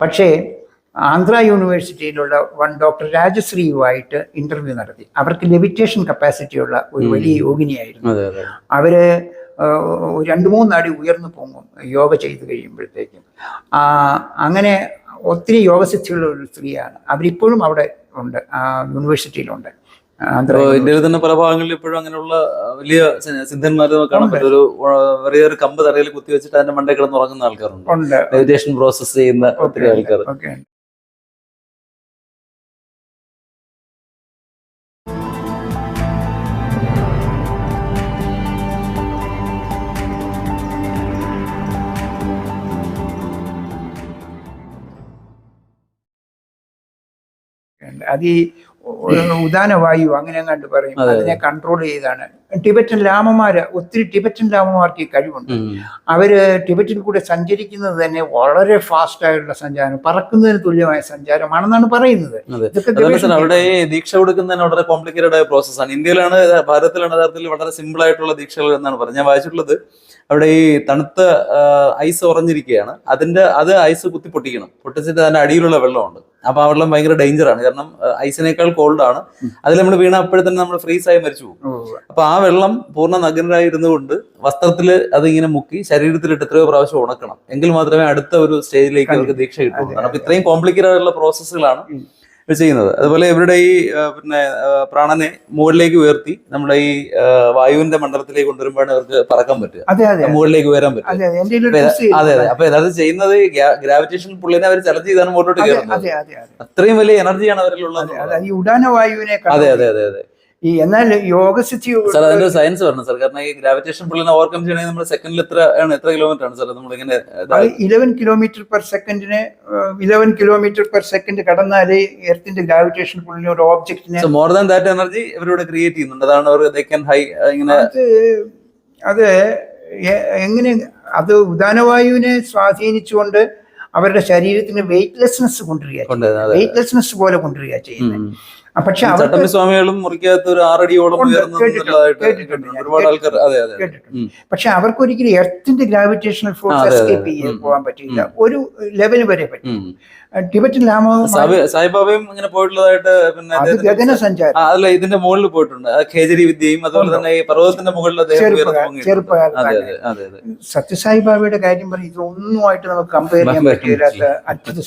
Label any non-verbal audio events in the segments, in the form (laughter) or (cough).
പക്ഷേ ആന്ധ്ര യൂണിവേഴ്സിറ്റിയിലുള്ള one doctor രാജശ്രീയുമായിട്ട് ഇന്റർവ്യൂ നടത്തി. അവർക്ക് ലെവിറ്റേഷൻ കപ്പാസിറ്റിയുള്ള ഒരു വലിയ യോഗിനിയായിരുന്നു. അവർ രണ്ട് മൂന്ന് അടി ഉയർന്നു പോകും യോഗ ചെയ്തു കഴിയുമ്പോഴത്തേക്കും. അങ്ങനെ ഒത്തിരി യോഗസിദ്ധിയുള്ള ഒരു സ്ത്രീയാണ്. അവരിപ്പോഴും അവിടെ ഉണ്ട് യൂണിവേഴ്സിറ്റിയിലുണ്ട്. ഇന്ത്യയിൽ തന്നെ പല ഭാഗങ്ങളിൽ ഇപ്പോഴും അങ്ങനെയുള്ള വലിയ സിദ്ധന്മാരെ നമുക്ക് കാണാൻ പറ്റും ഒരു ഒരു കമ്പ് തറയിൽ കുത്തി വെച്ചിട്ട് അതിന്റെ മണ്ടേ കിടന്ന് ഉറങ്ങുന്ന ആൾക്കാരുണ്ട്. മെഡിറ്റേഷൻ പ്രോസസ് ചെയ്യുന്ന ഒത്തിരി ആൾക്കാർ അത് ഈ ഉദാന വായു അങ്ങനെ അങ്ങോട്ട് പറയും. അതിനെ കൺട്രോൾ ചെയ്താണ്. ടിബറ്റൻ ലാമമാര് ഒത്തിരി ടിബറ്റൻ ലാമമാർക്ക് ഈ കഴിവുണ്ട്. അവർ ടിബറ്റിൽ കൂടെ സഞ്ചരിക്കുന്നത് തന്നെ വളരെ ഫാസ്റ്റ് ആയിട്ടുള്ള സഞ്ചാരം പറക്കുന്നതിന് തുല്യമായ സഞ്ചാരമാണെന്നാണ് പറയുന്നത്. ഇതൊക്കെ അവിടെ ദീക്ഷ കൊടുക്കുന്നതിന് വളരെ കോംപ്ലിക്കേറ്റഡ് ആയ പ്രോസസ്സാണ് ഇന്ത്യയിലാണ് ഭാരതത്തിലാണ് യഥാർത്ഥത്തിൽ വളരെ സിമ്പിൾ ആയിട്ടുള്ള ദീക്ഷകൾ എന്നാണ് പറഞ്ഞത്. ഞാൻ വായിച്ചിട്ടുള്ളത് അവിടെ ഈ തണുത്ത ഐസ് ഉറഞ്ഞിരിക്കുകയാണ്. അതിന്റെ അത് ഐസ് കുത്തി പൊട്ടിക്കണം. പൊട്ടിച്ചിട്ട് അതിന്റെ അടിയിലുള്ള വെള്ളമുണ്ട്. അപ്പൊ ആ വെള്ളം ഭയങ്കര ഡേഞ്ചറാണ് കാരണം ഐസിനേക്കാൾ കോൾഡ് ആണ് അതിൽ നമ്മൾ വീണ അപ്പോഴത്തന്നെ നമ്മൾ ഫ്രീസ് ആയി മരിച്ചു പോകും. അപ്പൊ ആ വെള്ളം പൂർണ നഗ്നരായി ഇരുന്നുകൊണ്ട് വസ്ത്രത്തിൽ അതിങ്ങനെ മുക്കി ശരീരത്തിലിട്ട് എത്രയോ പ്രാവശ്യം ഉണക്കണം. എങ്കിൽ മാത്രമേ അടുത്ത ഒരു സ്റ്റേജിലേക്ക് അവർക്ക് ദീക്ഷ കിട്ടുള്ളൂ അപ്പൊ ഇത്രയും കോംപ്ലിക്കേറ്റഡ് ആയിട്ടുള്ള പ്രോസസ്സുകളാണ് ചെയ്യുന്നത്. അതുപോലെ ഇവരുടെ ഈ പിന്നെ പ്രാണനെ മുകളിലേക്ക് ഉയർത്തി നമ്മുടെ ഈ വായുവിന്റെ മണ്ഡലത്തിലേക്ക് കൊണ്ടുവരുമ്പോഴാണ് അവർക്ക് പറക്കാൻ പറ്റുക. മുകളിലേക്ക് ഉയരാൻ പറ്റുക. അതെ അതെ. അപ്പൊ അത് ചെയ്യുന്നത് ഗ്രാവിറ്റേഷൻ പുള്ളിനെ അവർ ചലഞ്ച് ചെയ്താണ് മുകളിലോട്ട് കയറുന്നത് അതെ അതെ അതെ. അത്രയും വലിയ എനർജിയാണ് അവരിലുള്ളത് അതെ അതെ അതെ അതെ. ഈ എന്നാൽ യോഗസിദ്ധി സാർ അതിന്റെ സയൻസ് പറഞ്ഞു സാർ കാരണം ഈ ഗ്രാവിറ്റേഷൻ പുള്ളിനെ ഓവർകം ചെയ്യണമെങ്കിൽ നമ്മൾ സെക്കൻഡിൽ എത്ര ആണ് എത്ര കിലോമീറ്റർ ആണ് സാർ നമ്മൾ ഇങ്ങനെ ഇലവൻ കിലോമീറ്റർ പെർ സെക്കൻഡിന് ഇലവൻ കിലോമീറ്റർ പെർ സെക്കൻഡ് കടന്നാലേ എർത്തിന്റെ ഗ്രാവിറ്റേഷൻ പുള്ളിനെ ഒരു ഓബ്ജക്റ്റിനെ മോർ ദാൻ ദാറ്റ് എനർജി ഇവരിവിടെ ക്രിയേറ്റ് ചെയ്യുന്നുണ്ട്. അതാണ് അവർ ഹൈ ഇങ്ങനെ അത് എങ്ങനെ അത് ഉദാനവായുവിനെ സ്വാധീനിച്ചുകൊണ്ട് അവരുടെ ശരീരത്തിന് വെയിറ്റ്ലെസ്നെസ് കൊണ്ടുവരിക വെയിറ്റ്ലെസ്നെസ് പോലെ കൊണ്ടുവരിക ചെയ്യുന്നത്. പക്ഷെ അവർക്ക് ചട്ടമ്പി സ്വാമികളും മുറിക്കകത്ത് ഒരു ആറടിയോളം ഉണ്ട്, ഉയർന്നു കേട്ടിട്ടുണ്ട്, എന്നുള്ളതായിട്ട് കേട്ടിട്ടുണ്ട്. കേട്ടിട്ടുണ്ട്. ഞാൻ. ഒരുപാട് ആൾക്കാർ അതെ അതെ പക്ഷെ അവർക്ക് ഒരിക്കലും എർത്തിന്റെ ഗ്രാവിറ്റേഷണൽ ഫോഴ്സ് എസ്കേപ്പ് ചെയ്യാൻ പോകാൻ പറ്റില്ല ഒരു ലെവൽ വരെ പറ്റും. ടിബറ്റൻ ലാമോ സായിബാബയും ഇങ്ങനെ പോയിട്ടുള്ളതായിട്ട് പിന്നെ അല്ല ഇതിന്റെ മുകളിൽ പോയിട്ടുണ്ട്. ഖേജരി വിദ്യയും അതുപോലെ തന്നെ ഈ പർവതത്തിന്റെ മുകളിൽ അദ്ദേഹം ഉയർന്നു ചെറുപ്പക്കാർ- അതെ അതെ അതെ അതെ. സത്യസായി ബാബയുടെ കാര്യം പറഞ്ഞ ഇതൊന്നുമായിട്ട് നമുക്ക് കമ്പയർ ചെയ്യാൻ പറ്റില്ല പറ്റില്ലാത്ത അത്ഭുത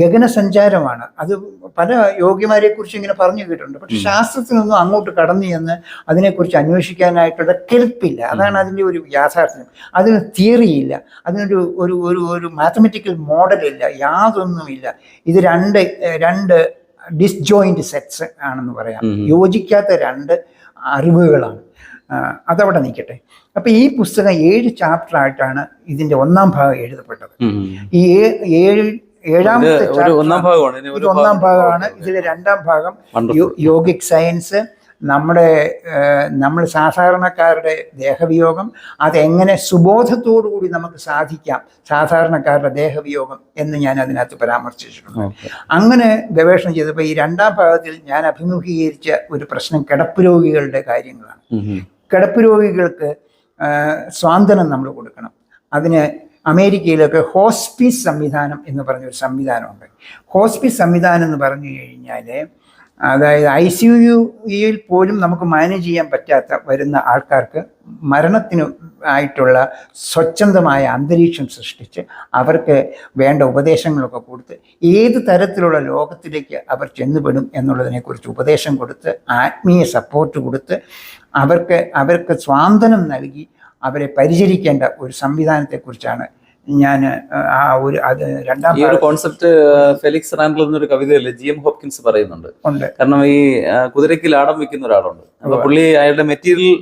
ഗഗന സഞ്ചാരമാണ് അത് പല ഗഗന അത് കുറിച്ച് ഇങ്ങനെ പറഞ്ഞു കേട്ടിട്ടുണ്ട്. പക്ഷെ ശാസ്ത്രത്തിനൊന്നും അങ്ങോട്ട് കടന്നു ചെന്ന് അതിനെക്കുറിച്ച് അന്വേഷിക്കാനായിട്ടുള്ള കെൽപ്പില്ല. അതാണ് അതിന്റെ ഒരു യാഥാർത്ഥ്യം. അതിന് തിയറിയില്ല അതിനൊരു ഒരു ഒരു ഒരു മാത്തമെറ്റിക്കൽ മോഡലില്ല യാതൊന്നുമില്ല. ഇത് രണ്ട് രണ്ട് ഡിസ്ജോയിന്റ് സെറ്റ്സ് ആണെന്ന് പറയാം. യോജിക്കാത്ത രണ്ട് അറിവുകളാണ്. അതവിടെ നിൽക്കട്ടെ. അപ്പൊ ഈ പുസ്തകം ഏഴ് ചാപ്റ്റർ ആയിട്ടാണ് ഇതിന്റെ ഒന്നാം ഭാഗം എഴുതപ്പെട്ടത്. ഈ ഏഴ് ഏഴാമത്തെ ഒന്നാം ഭാഗമാണ്. ഇത് ഒന്നാം ഭാഗമാണ്. ഇതിലെ രണ്ടാം ഭാഗം. യോഗിക് സയൻസ് നമ്മുടെ നമ്മൾ സാധാരണക്കാരുടെ ദേഹവിയോഗം അതെങ്ങനെ സുബോധത്തോടുകൂടി നമുക്ക് സാധിക്കാം സാധാരണക്കാരുടെ ദേഹവിയോഗം എന്ന് ഞാൻ അതിനകത്ത് പരാമർശിച്ചിട്ടുണ്ട്. അങ്ങനെ ഗവേഷണം ചെയ്തപ്പോൾ ഈ രണ്ടാം ഭാഗത്തിൽ ഞാൻ അഭിമുഖീകരിച്ച ഒരു പ്രശ്നം കിടപ്പ് രോഗികളുടെ കാര്യങ്ങളാണ്. കിടപ്പ് രോഗികൾക്ക് സ്വാന്തനം നമ്മൾ കൊടുക്കണം. അതിന് അമേരിക്കയിലൊക്കെ ഹോസ്പിസ് സംവിധാനം എന്ന് പറഞ്ഞൊരു സംവിധാനമുണ്ട്. ഹോസ്പിസ് സംവിധാനം എന്ന് പറഞ്ഞു കഴിഞ്ഞാൽ അതായത് ഐ സി യുയിൽ പോലും നമുക്ക് മാനേജ് ചെയ്യാൻ പറ്റാത്ത വരുന്ന ആൾക്കാർക്ക് മരണത്തിന് ആയിട്ടുള്ള സ്വച്ഛന്തമായ അന്തരീക്ഷം സൃഷ്ടിച്ച് അവർക്ക് വേണ്ട ഉപദേശങ്ങളൊക്കെ കൊടുത്ത് ഏത് തരത്തിലുള്ള ലോകത്തിലേക്ക് അവർ ചെന്നുപെടും എന്നുള്ളതിനെക്കുറിച്ച് ഉപദേശം കൊടുത്ത് ആത്മീയ സപ്പോർട്ട് കൊടുത്ത് അവർക്ക് അവർക്ക് സ്വാന്തനം നൽകി അവരെ പരിചരിക്കേണ്ട ഒരു സംവിധാനത്തെക്കുറിച്ചാണ് ഞാൻ ആ ഒരു അത് രണ്ടാം ഈ ഒരു കോൺസെപ്റ്റ് ഫെലിക്സ് റാൻഡൽ എന്നൊരു കവിതയിൽ ജി എം ഹോപ്കിൻസ് പറയുന്നുണ്ട്. കാരണം ഈ കുതിരയ്ക്ക് ലാടം വെക്കുന്ന ഒരാളുണ്ട്. അപ്പൊ. പുള്ളി അയാളുടെ മെറ്റീരിയൽ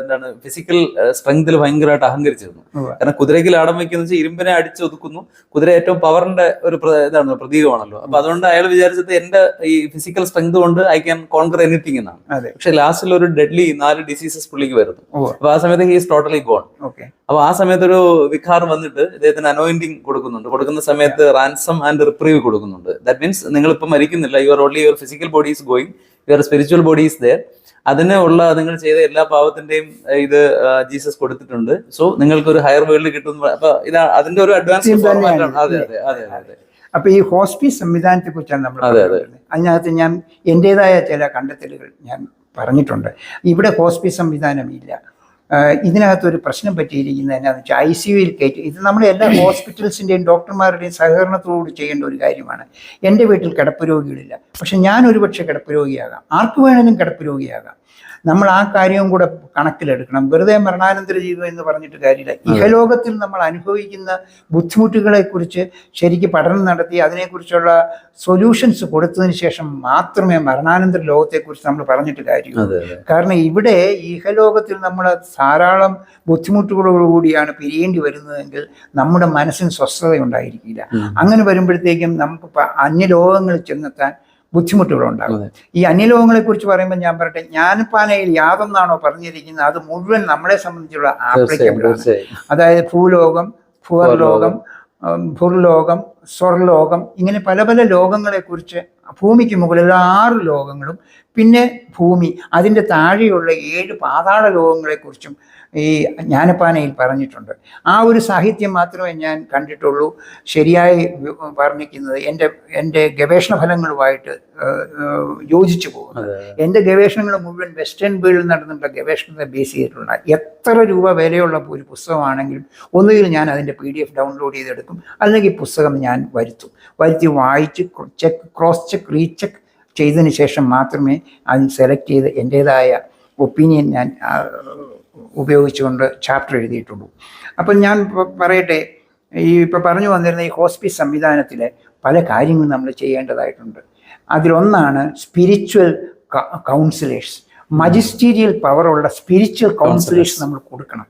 എന്താണ് ഫിസിക്കൽ സ്ട്രെങ്തിൽ ഭയങ്കരമായിട്ട് അഹങ്കരിച്ചിരുന്നു. കാരണം കുതിരയ്ക്ക് ലാടം വെക്കുന്ന വെച്ചാൽ ഇരുമ്പിനെ അടിച്ചൊതുക്കുന്നു. കുതിര ഏറ്റവും പവറിന്റെ ഒരു ഇതാണ് പ്രതീകമാണല്ലോ. അപ്പൊ അതുകൊണ്ട് അയാൾ വിചാരിച്ചത് എന്റെ ഈ ഫിസിക്കൽ സ്ട്രെങ്ത് കൊണ്ട് ഐ ക്യാൻ കോൺകർ എനിത്തിങ് എന്നാണ്. പക്ഷെ ലാസ്റ്റിൽ ഒരു ഡെഡ്ലി നാല് ഡിസീസസ് പുള്ളിക്ക് വരുന്നു. അപ്പൊ ആ സമയത്ത് ഹീസ് ടോട്ടലി ഗോൺ ഓക്കെ. അപ്പൊ ആ സമയത്ത് ഒരു വിഖാർ വന്നിട്ട് ഇദ്ദേഹത്തിന് അനോയിന്റിങ് കൊടുക്കുന്നുണ്ട്. കൊടുക്കുന്ന സമയത്ത് റാൻസം ആൻഡ് റിപ്രീവ് കൊടുക്കുന്നുണ്ട്. ദാറ്റ് മീൻസ് നിങ്ങൾ ഇപ്പം മരിക്കുന്നില്ല your only your physical body is going your spiritual body is there അതിന് ഉള്ള നിങ്ങൾ ചെയ്ത എല്ലാ പാവത്തിന്റെയും ഇത് ജീസസ് കൊടുത്തിട്ടുണ്ട്. സോ നിങ്ങൾക്ക് ഒരു ഹയർ വേൾഡ് കിട്ടും. അപ്പൊ ഇതാ അതിന്റെ ഒരു അഡ്വാൻസ് അതെ അതെ അതെ അതെ. അപ്പൊ ഈ ഹോസ്പിസ് സംവിധാനത്തെ കുറിച്ചാണ് നമ്മൾ. അതിനകത്ത് ഞാൻ എന്റെതായ ചില കണ്ടെത്തലുകൾ ഞാൻ പറഞ്ഞിട്ടുണ്ട്. ഇവിടെ ഹോസ്പിസ് സംവിധാനം ഇല്ല. ഇതിനകത്തൊരു പ്രശ്നം പറ്റിയിരിക്കുന്നത് എന്നാന്ന് വെച്ചാൽ ഐ സി യുയിൽ കയറ്റി. ഇത് നമ്മുടെ എല്ലാ (coughs) ഹോസ്പിറ്റൽസിന്റെയും ഡോക്ടർമാരുടെയും സഹകരണത്തോട് ചെയ്യേണ്ട ഒരു കാര്യമാണ്. എന്റെ വീട്ടിൽ കിടപ്പ് രോഗികളില്ല. പക്ഷെ ഞാൻ ഒരുപക്ഷെ കിടപ്പ് രോഗിയാകാം. ആർക്ക് വേണമെങ്കിലും കിടപ്പ് രോഗിയാകാം. നമ്മൾ ആ കാര്യവും കൂടെ കണക്കിലെടുക്കണം. വെറുതെ മരണാനന്തര ജീവിതം എന്ന് പറഞ്ഞിട്ട് കാര്യമില്ല. ഇഹലോകത്തിൽ നമ്മൾ അനുഭവിക്കുന്ന ബുദ്ധിമുട്ടുകളെക്കുറിച്ച് ശരിക്ക് പഠനം നടത്തി അതിനെക്കുറിച്ചുള്ള സൊല്യൂഷൻസ് കൊടുത്തതിന് ശേഷം മാത്രമേ മരണാനന്തര ലോകത്തെക്കുറിച്ച് നമ്മൾ പറഞ്ഞിട്ട് കാര്യമുള്ളൂ. കാരണം ഇവിടെ ഇഹലോകത്തിൽ നമ്മൾ ധാരാളം ബുദ്ധിമുട്ടുകളോടുകൂടിയാണ് പിരിയേണ്ടി വരുന്നതെങ്കിൽ നമ്മുടെ മനസ്സിന് സ്വസ്ഥത ഉണ്ടായിരിക്കില്ല. അങ്ങനെ വരുമ്പോഴത്തേക്കും നമുക്ക് അന്യലോകങ്ങളിൽ ചെന്നെത്താൻ ബുദ്ധിമുട്ടുകളുണ്ടാകും ഉണ്ടാകും ഈ അന്യലോകങ്ങളെ കുറിച്ച് പറയുമ്പോൾ ഞാൻ പറയട്ടെ ജ്ഞാനപ്പാനയിൽ യാതൊന്നാണോ പറഞ്ഞിരിക്കുന്നത്? അത് മുഴുവൻ നമ്മളെ സംബന്ധിച്ചുള്ള ആണ് അതായത് ഭൂലോകം ഭൂവർലോകം ഭൂർലോകം സ്വർലോകം ഇങ്ങനെ പല പല ലോകങ്ങളെ കുറിച്ച് ഭൂമിക്ക് മുകളിൽ ആറ് ലോകങ്ങളും പിന്നെ ഭൂമി അതിന്റെ താഴെയുള്ള ഏഴ് പാതാള ലോകങ്ങളെക്കുറിച്ചും ഈ ജ്ഞാനപ്പാനയിൽ പറഞ്ഞിട്ടുണ്ട്. ആ ഒരു സാഹിത്യം മാത്രമേ ഞാൻ കണ്ടിട്ടുള്ളൂ. ശരിയായി വർണിക്കുന്നത് എന്റെ എന്റെ ഗവേഷണ ഫലങ്ങളുമായിട്ട് യോജിച്ചു പോകുന്നത്. എന്റെ ഗവേഷണങ്ങൾ മുഴുവൻ വെസ്റ്റേൺ വേൾഡിൽ നടന്നിട്ടുള്ള ഗവേഷണത്തെ ബേസ് ചെയ്തിട്ടുള്ള എത്ര രൂപ വിലയുള്ള ഒരു പുസ്തകമാണെങ്കിലും ഒന്നുകിൽ ഞാൻ അതിന്റെ പി ഡി എഫ് ഡൗൺലോഡ് ചെയ്തെടുക്കും. അല്ലെങ്കിൽ പുസ്തകം ഞാൻ വരുത്തും. വരുത്തി വായിച്ച് ചെക്ക് ക്രോസ് ചെക്ക് റീചെക്ക് ചെയ്തതിന് ശേഷം മാത്രമേ അതിന് സെലക്ട് ചെയ്ത് എന്റേതായ ഒപ്പീനിയൻ ഞാൻ ഉപയോഗിച്ചുകൊണ്ട് ചാപ്റ്റർ എഴുതിയിട്ടുള്ളൂ. അപ്പം ഞാൻ പറയട്ടെ ഈ ഇപ്പോൾ പറഞ്ഞു വന്നിരുന്ന ഈ ഹോസ്പിസ് സംവിധാനത്തിലെ പല കാര്യങ്ങളും നമ്മൾ ചെയ്യേണ്ടതായിട്ടുണ്ട്. അതിലൊന്നാണ് സ്പിരിച്വൽ കൗൺസിലേഴ്സ് മജിസ്റ്റീരിയൽ പവറുള്ള സ്പിരിച്വൽ കൗൺസിലേഴ്സ് നമ്മൾ കൊടുക്കണം.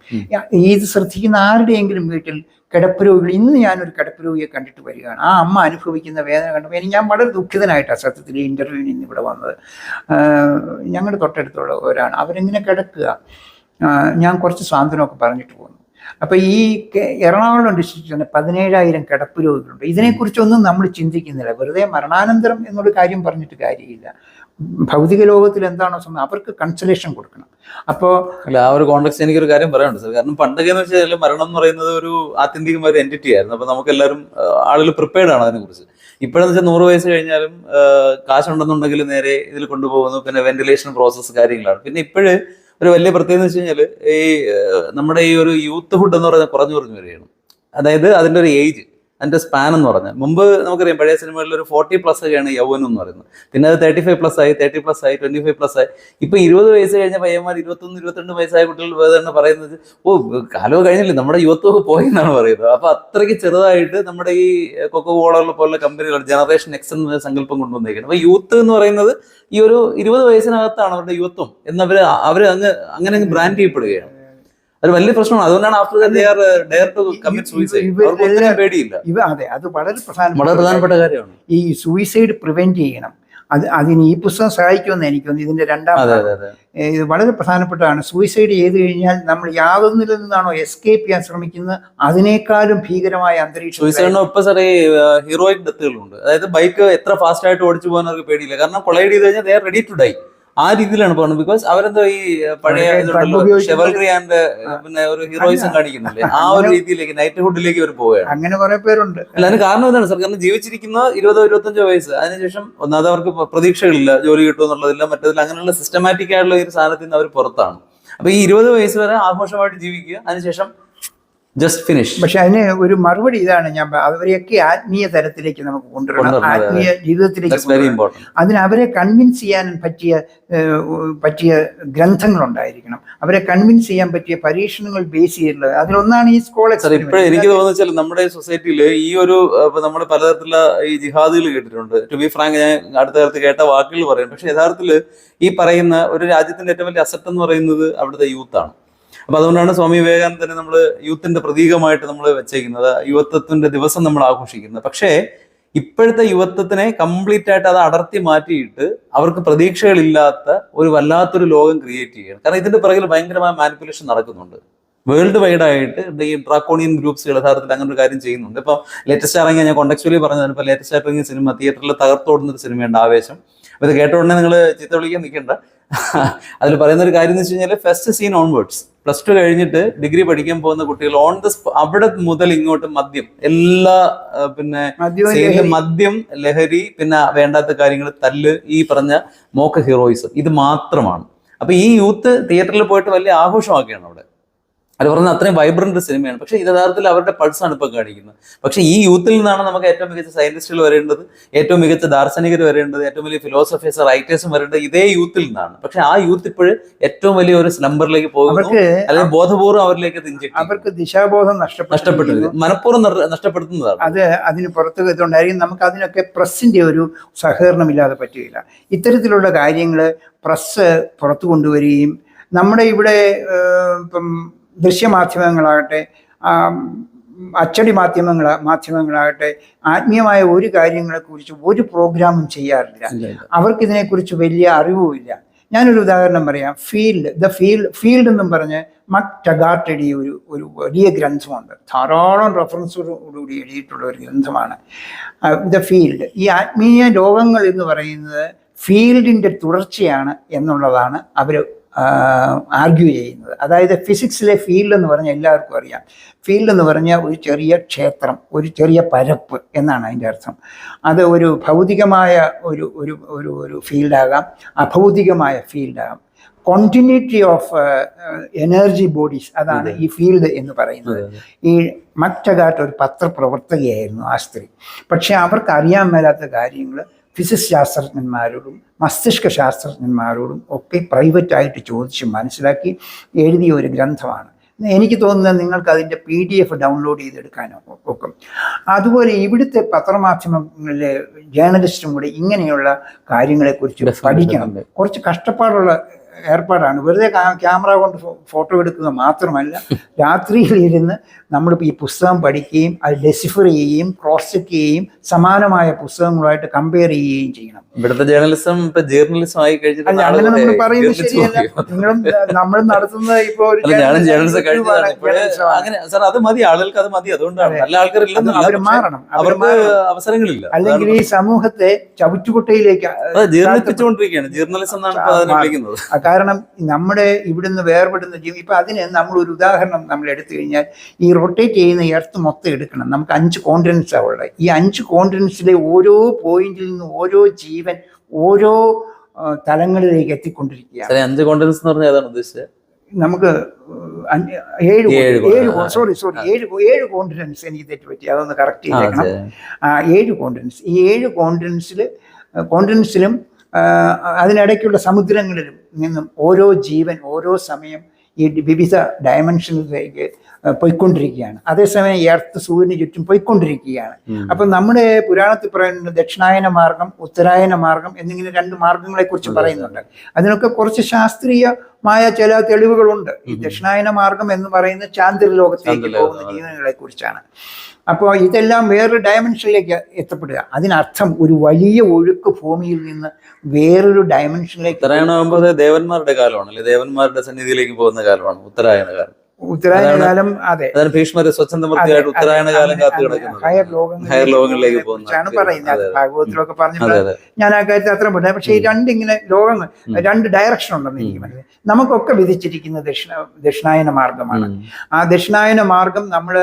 ഇത് ശ്രദ്ധിക്കുന്ന ആരുടെയെങ്കിലും വീട്ടിൽ കിടപ്പ് രോഗികൾ ഇന്ന് ഞാനൊരു കിടപ്പ് രോഗിയെ കണ്ടിട്ട് വരികയാണ്. ആ അമ്മ അനുഭവിക്കുന്ന വേദന കണ്ടപ്പോൾ എനിക്ക് ഞാൻ വളരെ ദുഃഖിതനായിട്ടാണ് സത്യത്തിൽ ഈ ഇന്റർവ്യൂവിന് ഇന്ന് ഇവിടെ വന്നത്. ഞങ്ങളുടെ ഞങ്ങളുടെ തൊട്ടടുത്തുള്ളവരാണ് അവരെങ്ങനെ കിടക്കുക. ഞാൻ കുറച്ച് സാന്ത്വനമൊക്കെ പറഞ്ഞിട്ട് പോകുന്നു അപ്പോൾ ഈ എറണാകുളം ഡിസ്ട്രിക്റ്റിൽ തന്നെ പതിനേഴായിരം കിടപ്പ് രോഗികളുണ്ട്. ഇതിനെക്കുറിച്ചൊന്നും നമ്മൾ ചിന്തിക്കുന്നില്ല. വെറുതെ മരണാനന്തരം എന്നൊരു കാര്യം പറഞ്ഞിട്ട് കാര്യമില്ല. ഭൗതിക ലോകത്തിൽ എന്താണോ സംഭവം അവർക്ക് കൺസലേഷൻ കൊടുക്കണം. അപ്പോൾ അല്ല ആ ഒരു കോൺടെക്സ്റ്റ് എനിക്കൊരു കാര്യം പറയാനുണ്ട് സാർ. കാരണം പണ്ടൊക്കെ എന്ന് വെച്ചാൽ മരണം എന്ന് പറയുന്നത് ഒരു ആത്യന്തികമായ ഒരു എന്റിറ്റി ആയിരുന്നു. അപ്പോൾ നമുക്ക് എല്ലാവരും ആളുകൾ പ്രിപ്പയർഡ് ആണ് അതിനെക്കുറിച്ച്. ഇപ്പോഴെന്ന് വെച്ചാൽ നൂറ് വയസ്സ് കഴിഞ്ഞാലും കാശുണ്ടെന്നുണ്ടെങ്കിൽ നേരെ ഇതിൽ കൊണ്ടുപോകുന്നു. പിന്നെ വെന്റിലേഷൻ പ്രോസസ്സ് കാര്യങ്ങളാണ്. പിന്നെ ഇപ്പോഴ് ഒരു വലിയ പ്രത്യേകത എന്ന് വെച്ച് കഴിഞ്ഞാൽ ഈ നമ്മുടെ ഈ ഒരു യൂത്ത് ഹുഡ് എന്ന് പറയുന്നത് കുറഞ്ഞു കുറഞ്ഞു വരികയാണ്. അതായത് അതിന്റെ ഒരു ഏജ് അതിന്റെ സ്പാൻ എന്ന് പറഞ്ഞാൽ മുമ്പ് നമുക്കറിയാം പഴയ സിനിമകളിൽ ഒരു ഫോർട്ടി പ്ലസ് ഒക്കെയാണ് യൗവനം എന്ന് പറയുന്നത്. പിന്നെ അത് തേർട്ടി ഫൈവ് പ്ലസ് ആയി തേർട്ടി പ്ലസ് ആയി ട്വന്റി ഫൈവ് പ്ലസ് ആയി. ഇപ്പം ഇരുപത് വയസ്സ് കഴിഞ്ഞ പയ്യന്മാർ ഇരുപത്തൊന്ന് ഇരുപത്തിരണ്ട് വയസ്സായ കുട്ടികൾ വേദന പറയുന്നത് ഓ കാലവും കഴിഞ്ഞില്ലേ നമ്മുടെ യുവത്വമൊക്കെ പോയി എന്നാണ് പറയുന്നത്. അപ്പൊ അത്രയ്ക്ക് ചെറുതായിട്ട് നമ്മുടെ ഈ കൊക്കോ കോളർ പോലുള്ള കമ്പനികൾ ജനറേഷൻ എക്സ് എന്ന സങ്കല്പം കൊണ്ടുവന്നിരിക്കുന്നത് അപ്പൊ യൂത്ത് എന്ന് പറയുന്നത് ഈ ഒരു ഇരുപത് വയസ്സിനകത്താണ് അവരുടെ യുവത്വം. എന്നവര് അവർ അങ്ങ് അങ്ങനെ അങ്ങ് ബ്രാൻഡ് ചെയ്യപ്പെടുകയാണ്. അത് വലിയ പ്രശ്നമാണ്. അതുകൊണ്ടാണ് after dare to commit suicide അവർക്ക് ഒന്നിനും പേടിയില്ല. ഇവ അതെ അത് വളരെ പ്രധാനപ്പെട്ട വളരെ പ്രധാനപ്പെട്ട കാര്യമാണ്. ഈ സൂയിസൈഡ് പ്രിവെന്റ് ചെയ്യണം. അത് അതിന് ഈ പുസ്തകം സഹായിക്കുമെന്ന് എനിക്ക് തോന്നുന്നു ഇതിന്റെ രണ്ടാം ഇത് വളരെ പ്രധാനപ്പെട്ടതാണ്. സൂയിസൈഡ് ചെയ്തു കഴിഞ്ഞാൽ നമ്മൾ യാതൊന്നിൽ നിന്നാണോ എസ്കേപ്പ് ചെയ്യാൻ ശ്രമിക്കുന്നത്? അതിനേക്കാളും ഭീകരമായ അന്തരീക്ഷം സൂയിസൈഡിന് ഒപ്പം സാറേ ഹീറോയിക് ഡെത്തുകളുണ്ട് അതായത് ബൈക്ക് എത്ര ഫാസ്റ്റ് ആയിട്ട് ഓടിച്ചു പോകാൻ അവർക്ക് പേടിയില്ല. കാരണം കൊളൈഡ് ചെയ്ത് കഴിഞ്ഞാൽ റെഡി ടു ഡൈ ആ രീതിയിലാണ് പോകുന്നത്. ബിക്കോസ് അവരെന്തോ ഈ പഴയ ആൻഡ് പിന്നെ ഒരു ഹീറോയിസം കാണിക്കുന്നില്ലേ? ആ ഒരു രീതിയിലേക്ക് നൈറ്റ് ഹുഡിലേക്ക് അവർ പോവുകയാണ്. അങ്ങനെ കുറെ പേരുണ്ട്. അല്ല അതിന് കാരണം എന്താണ് സാർ കാരണം ജീവിച്ചിരിക്കുന്ന ഇരുപതോ ഇരുപത്തഞ്ചോ വയസ്സ് അതിനുശേഷം ഒന്നാമത് അവർക്ക് പ്ര- പ്രതീക്ഷകളില്ല ജോലി കിട്ടുമെന്നുള്ളതില്ല മറ്റതില്ല അങ്ങനെയുള്ള സിസ്റ്റമാറ്റിക് ആയിട്ടുള്ള ഒരു സാധനത്തിൽ നിന്ന് അവർ പുറത്താണ്. അപ്പൊ ഈ ഇരുപത് വയസ്സ് വരെ ആഘോഷമായിട്ട് ജീവിക്കുക അതിനുശേഷം ജസ്റ്റ് ഫിനിഷ് പക്ഷെ അതിന് ഒരു മറുപടി ഇതാണ് ഞാൻ അവരെയൊക്കെ ആത്മീയ തലത്തിലേക്ക് നമുക്ക് കൊണ്ടുവരണം. ആത്മീയ ജീവിതത്തിലേക്ക് അതിന് അവരെ കൺവിൻസ് ചെയ്യാൻ പറ്റിയ പറ്റിയ ഗ്രന്ഥങ്ങൾ ഉണ്ടായിരിക്കണം അവരെ കൺവിൻസ് ചെയ്യാൻ പറ്റിയ പരീക്ഷണങ്ങൾ ബേസ് ചെയ്യുന്നത് അതിലൊന്നാണ് ഈ സ്കോൾ സാർ ഇപ്പോഴും എനിക്ക് തോന്നുന്നു വെച്ചാൽ നമ്മുടെ സൊസൈറ്റിയിൽ ഈ ഒരു നമ്മൾ പലതരത്തിലുള്ള ഈ ജിഹാദികൾ കേട്ടിട്ടുണ്ട്. ടു ബി ഫ്രാങ്ക് ഞാൻ അടുത്ത കാലത്ത് കേട്ട വാക്കുകൾ പറയും. പക്ഷെ യഥാർത്ഥത്തിൽ ഈ പറയുന്ന ഒരു രാജ്യത്തിന്റെ ഏറ്റവും വലിയ അസറ്റ് എന്ന് പറയുന്നത് അവിടുത്തെ യൂത്താണ് അപ്പൊ അതുകൊണ്ടാണ് സ്വാമി വിവേകാനന്ദനെ നമ്മൾ യൂത്തിന്റെ പ്രതീകമായിട്ട് നമ്മൾ വെച്ചേക്കുന്നത്. യുവത്വത്തിന്റെ ദിവസം നമ്മൾ ആഘോഷിക്കുന്നത്. പക്ഷേ ഇപ്പോഴത്തെ യുവത്വത്തിനെ കംപ്ലീറ്റ് ആയിട്ട് അത് അടർത്തി മാറ്റിയിട്ട് അവർക്ക് പ്രതീക്ഷകളില്ലാത്ത ഒരു വല്ലാത്തൊരു ലോകം ക്രിയേറ്റ് ചെയ്യണം കാരണം ഇതിന്റെ പിറകിൽ ഭയങ്കരമായ മാനിപ്പുലേഷൻ നടക്കുന്നുണ്ട്. വേൾഡ് വൈഡ് ആയിട്ട് ഈ ഡ്രാക്കോണിയൻ ഗ്രൂപ്പ്സ് യഥാർത്ഥത്തിൽ അങ്ങനെ ഒരു കാര്യം ചെയ്യുന്നുണ്ട്. ഇപ്പൊ ലേറ്റസ്റ്റ് ഇറങ്ങിയ ഞാൻ കോണ്ടക്ച്വലി പറഞ്ഞത് ഇപ്പൊ ലേറ്റസ്റ്റ് ഇറങ്ങിയ സിനിമ തിയേറ്ററിൽ തകർത്തോടുന്ന ഒരു സിനിമയുണ്ട് ആവേശം. അപ്പൊ ഇത് കേട്ട ഉടനെ നിങ്ങൾ ചീത്ത വിളിക്കാൻ നിൽക്കേണ്ട. അതിൽ പറയുന്ന ഒരു കാര്യം എന്ന് വെച്ച് കഴിഞ്ഞാൽ first scene onwards plus two കഴിഞ്ഞിട്ട് ഡിഗ്രി പഠിക്കാൻ പോകുന്ന കുട്ടികൾ ഓൺ ദ അവിടെ മുതൽ ഇങ്ങോട്ട് മദ്യം എല്ലാ പിന്നെ. മദ്യം ലഹരി പിന്നെ വേണ്ടാത്ത കാര്യങ്ങൾ തല്ല് ഈ പറഞ്ഞ മോക്ക ഹീറോയിസം ഇത് മാത്രമാണ് അപ്പൊ ഈ യൂത്ത് തിയേറ്ററിൽ പോയിട്ട് വലിയ ആഘോഷമാക്കിയാണ് അവിടെ അത് പറഞ്ഞ അത്രയും വൈബ്രന്റ് സിനിമയാണ് പക്ഷേ ഇത് യഥാർത്ഥത്തിൽ അവരുടെ പൾസ് ആണ് ഇപ്പൊ കാണിക്കുന്നത്. പക്ഷേ ഈ യൂത്തിൽ നിന്നാണ് നമുക്ക് ഏറ്റവും മികച്ച സയന്റിസ്റ്റുകൾ വരേണ്ടത് ഏറ്റവും മികച്ച ദാർശനികർ വരേണ്ടത് ഏറ്റവും വലിയ ഫിലോസഫേഴ്സ് റൈറ്റേഴ്സും വരേണ്ടത് ഇതേ യൂത്തിൽ നിന്നാണ്. പക്ഷെ ആ യൂത്ത് ഇപ്പോഴും ഏറ്റവും വലിയ ഒരു സ്ലംബറിലേക്ക് പോകുന്നു അല്ലെങ്കിൽ ബോധപൂർവം അവരിലേക്ക് അവർക്ക് ദിശാബോധം നഷ്ടപ്പെട്ടു. മനഃപൂർവം നഷ്ട- നഷ്ടപ്പെടുത്തുന്നതാണ്. അത് അതിന് പുറത്ത് ഇതുണ്ടായിരിക്കും നമുക്ക് അതിനൊക്കെ പ്രസിന്റെ ഒരു സഹകരണമില്ലാതെ പറ്റുകയില്ല ഇത്തരത്തിലുള്ള കാര്യങ്ങൾ പ്രസ് പുറത്തു കൊണ്ടുവരികയും നമ്മുടെ ഇവിടെ ഇപ്പം ദൃശ്യമാധ്യമങ്ങളാകട്ടെ അച്ചടി മാധ്യമങ്ങൾ മാധ്യമങ്ങളാകട്ടെ ആത്മീയമായ ഒരു കാര്യങ്ങളെക്കുറിച്ച് ഒരു പ്രോഗ്രാമും ചെയ്യാറില്ല. അവർക്കിതിനെക്കുറിച്ച് വലിയ അറിവുമില്ല ഞാനൊരു ഉദാഹരണം പറയാം. ഫീൽഡ് ദ ഫീൽഡ് ഫീൽഡ് എന്നും പറഞ്ഞ് മക് ടഗാർട്ട് ഒരു ഒരു വലിയ ഗ്രന്ഥമുണ്ട്. ധാരാളം റെഫറൻസോടുകൂടി എഴുതിയിട്ടുള്ള ഒരു ഗ്രന്ഥമാണ്. The field. ഈ ആത്മീയ ലോകങ്ങൾ എന്ന് പറയുന്നത് ഫീൽഡിന്റെ തുടർച്ചയാണ് എന്നുള്ളതാണ് അവർ ആർഗ്യൂ ചെയ്യുന്നത്. അതായത് ഫിസിക്സിലെ ഫീൽഡ് എന്ന് പറഞ്ഞാൽ എല്ലാവർക്കും അറിയാം. ഫീൽഡ് എന്ന് പറഞ്ഞാൽ ഒരു ചെറിയ ക്ഷേത്രം ഒരു ചെറിയ പരപ്പ് എന്നാണ് അതിന്റെ അർത്ഥം. അത് ഒരു ഭൗതികമായ ഒരു ഒരു ഒരു ഒരു ഫീൽഡാകാം അഭൗതികമായ ഫീൽഡാകാം കോണ്ടിന്യൂറ്റി ഓഫ് എനർജി ബോഡീസ് അതാണ് ഈ ഫീൽഡ് എന്ന് പറയുന്നത്. ഈ മറ്റകാട്ട് ഒരു പത്രപ്രവർത്തകയായിരുന്നു ആ സ്ത്രീ. പക്ഷേ അവർക്ക് അറിയാൻ മേലാത്ത കാര്യങ്ങൾ ഫിസിക്സ് ശാസ്ത്രജ്ഞന്മാരോടും മസ്തിഷ്ക ശാസ്ത്രജ്ഞന്മാരോടും ഒക്കെ പ്രൈവറ്റായിട്ട് ചോദിച്ച് മനസ്സിലാക്കി എഴുതിയ ഒരു ഗ്രന്ഥമാണ്. എനിക്ക് തോന്നുന്നത് നിങ്ങൾക്ക് അതിന്റെ പി ഡി എഫ് ഡൗൺലോഡ് ചെയ്തെടുക്കാനോ ഒക്കും അതുപോലെ ഇവിടുത്തെ പത്രമാധ്യമങ്ങളിലെ ജേർണലിസ്റ്റും കൂടെ ഇങ്ങനെയുള്ള കാര്യങ്ങളെക്കുറിച്ച് പഠിക്കണം. കുറച്ച് കഷ്ടപ്പാടുള്ള ഏർപ്പാടാണ്. വെറുതെ ക്യാമറ കൊണ്ട് ഫോട്ടോ എടുക്കുക മാത്രമല്ല രാത്രിയിൽ ഇരുന്ന് നമ്മൾ ഈ പുസ്തകം പഠിക്കുകയും അത് ഡെസിഫർ ചെയ്യുകയും ക്രോസ് ചെക്ക് ചെയ്യുകയും സമാനമായ പുസ്തകങ്ങളുമായിട്ട് കമ്പയർ ചെയ്യുകയും ചെയ്യണം. ഇവിടുത്തെ ജേർണലിസം ഇപ്പൊ ജേർണലിസം ആയി അല്ല അങ്ങനെ നമ്മൾ പറയുന്നത് ശരിയല്ല. നിങ്ങളും നമ്മൾ നടത്തുന്ന ഇപ്പോൾ ഒരു അങ്ങനെ സാർ അത് മതി. ആളുകൾക്ക് അത് മതി. അതുകൊണ്ടാണ്. നല്ല അവർ മാറണം. അവർക്ക് അവസരങ്ങളില്ല. അല്ലെങ്കിൽ ഈ സമൂഹത്തെ ചവിറ്റുകുട്ടയിലേക്ക് ജീർണിപ്പിച്ചുകൊണ്ടിരിക്കുകയാണ്. ജേർണലിസം എന്നാണ് വിളിക്കുന്നത്. കാരണം നമ്മുടെ ഇവിടുന്ന് വേർപെടുന്ന ജീവി ഇപ്പം അതിന് നമ്മളൊരു ഉദാഹരണം നമ്മൾ എടുത്തു കഴിഞ്ഞാൽ ഈ റൊട്ടേറ്റ് ചെയ്യുന്ന എർത്ത് മൊത്തം എടുക്കണം. നമുക്ക് അഞ്ച് കോണ്ടിനൻസ് ഉള്ളത്. ഈ അഞ്ച് കോണ്ടിനൻസിലെ ഓരോ പോയിന്റിൽ നിന്ന് ഓരോ ജീവൻ ഓരോ തലങ്ങളിലേക്ക് എത്തിക്കൊണ്ടിരിക്കുകയാണ്. അഞ്ച് കോണ്ടിനൻസ് എന്ന് പറഞ്ഞാൽ ഏതാണ് ഉദ്ദേശിച്ചത്? നമുക്ക് ഏഴ് ഏഴ്. സോറി സോറി ഏഴ് ഏഴ് കോണ്ടിനൻസ് എനിക്ക് തെറ്റുപറ്റി അതൊന്ന് കറക്റ്റ് ചെയ്തേക്കണം. ഏഴ് കോണ്ടിനൻസ് ഈ ഏഴ് കോണ്ടിനൻസിൽ കോണ്ടിനൻസിലും അതിനിടയ്ക്കുള്ള സമുദ്രങ്ങളിലും നിന്നും ഓരോ ജീവൻ ഓരോ സമയം ഈ വിവിധ ഡയമെൻഷനിലേക്ക് പോയിക്കൊണ്ടിരിക്കുകയാണ്. അതേസമയം എർത്ത് സൂര്യന് ചുറ്റും പോയിക്കൊണ്ടിരിക്കുകയാണ്. അപ്പം നമ്മുടെ പുരാണത്തിൽ പറയുന്നത് ദക്ഷിണായന മാർഗം ഉത്തരായന മാർഗം എന്നിങ്ങനെ രണ്ട് മാർഗങ്ങളെ കുറിച്ച് പറയുന്നുണ്ട്. അതിനൊക്കെ കുറച്ച് ശാസ്ത്രീയമായ ചില തെളിവുകളുണ്ട്. ഈ ദക്ഷിണായന മാർഗം എന്ന് പറയുന്ന ചാന്ദ്രലോകത്തേക്ക് ചാന്ദ്രലോകം, പോകുന്ന. ജീവനുകളെ കുറിച്ചാണ് അപ്പോൾ ഇതെല്ലാം വേറൊരു ഡയമെൻഷനിലേക്ക് എത്തപ്പെടുക. അതിനർത്ഥം ഒരു വലിയ ഒഴുക്ക് ഭൂമിയിൽ നിന്ന് വേറൊരു ഡയമെൻഷനിലേക്ക് ഉത്തരായണമാകുമ്പോൾ ദേവന്മാരുടെ കാലമാണ് അല്ലെ? ദേവന്മാരുടെ സന്നിധിയിലേക്ക് പോകുന്ന കാലമാണ് ഉത്തരായണ കാലം. ഉത്തരായന അതാണ് കാലം അതെ. അതാണ് സ്വച്ഛന്തമൂർത്തിയായിട്ട് ഉത്തരായണകാലം കാത്തു കിടക്കുന്നത് ഹയർ ലോകങ്ങൾ ഹയർ ലോകങ്ങളിലേക്ക് പോകുന്നതാണ് പറയുന്നത്. ഭാഗവതത്തിലൊക്കെ അതെ ഞാൻ ആ കാര്യത്തിൽ അത്ര പറഞ്ഞു. പക്ഷേ ഈ രണ്ട് ഇങ്ങനെ ലോകങ്ങൾ രണ്ട് ഡയറക്ഷൻ ഉണ്ടെന്ന് എനിക്ക് മനസ്സിലായി. നമുക്കൊക്കെ വിധിച്ചിരിക്കുന്ന ദക്ഷിണ ദക്ഷിണായന മാർഗമാണ് ആ ദക്ഷിണായന മാർഗം നമ്മൾ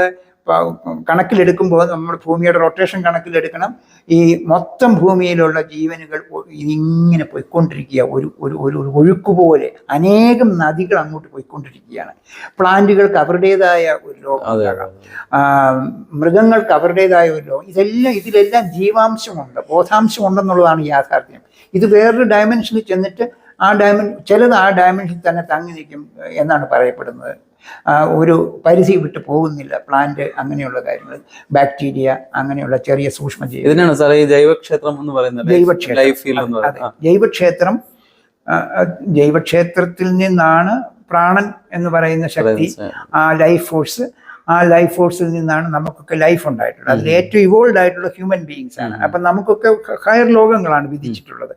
കണക്കിലെടുക്കുമ്പോൾ നമ്മൾ ഭൂമിയുടെ റൊട്ടേഷൻ കണക്കിലെടുക്കണം. ഈ മൊത്തം ഭൂമിയിലുള്ള ജീവനുകൾ ഇങ്ങനെ പോയിക്കൊണ്ടിരിക്കുക. ഒരു ഒരു ഒരു ഒഴുക്ക് പോലെ അനേകം നദികൾ അങ്ങോട്ട് പോയിക്കൊണ്ടിരിക്കുകയാണ്. പ്ലാന്റുകൾക്ക് അവരുടേതായ ഒരു ലോകം മൃഗങ്ങൾക്ക് അവരുടേതായ ഒരു ലോകം. ഇതെല്ലാം ഇതിലെല്ലാം ജീവാംശമുണ്ട് ബോധാംശമുണ്ടെന്നുള്ളതാണ് യാഥാർത്ഥ്യം. ഇത് വേറൊരു ഡയമെൻഷനിൽ ചെന്നിട്ട് ആ ഡയമെൻ ചിലത് ആ ഡയമെൻഷൻ തന്നെ തങ്ങി നിൽക്കും എന്നാണ് പറയപ്പെടുന്നത്. ഒരു പരിധി വിട്ട് പോകുന്നില്ല പ്ലാന്റ് അങ്ങനെയുള്ള കാര്യങ്ങൾ ബാക്ടീരിയ അങ്ങനെയുള്ള ചെറിയ സൂക്ഷ്മജീവി ഇതിനാണ് ഈ ജൈവക്ഷേത്രം എന്ന് പറയുന്നത് ജൈവക്ഷേത്രം. ജൈവക്ഷേത്രം ജൈവക്ഷേത്രത്തിൽ നിന്നാണ് പ്രാണൻ എന്ന് പറയുന്ന ശക്തി ആ ലൈഫ് ഫോഴ്സ് ആ ലൈഫ് ഫോഴ്സിൽ നിന്നാണ് നമുക്കൊക്കെ ലൈഫ് ഉണ്ടായിട്ടുള്ളത്. അതിൽ ഏറ്റവും ഇവോൾവ് ആയിട്ടുള്ള ഹ്യൂമൻ ബീയിങ്സ് ആണ്. അപ്പം നമുക്കൊക്കെ ഹയർ ലോകങ്ങളാണ് വിധിച്ചിട്ടുള്ളത്.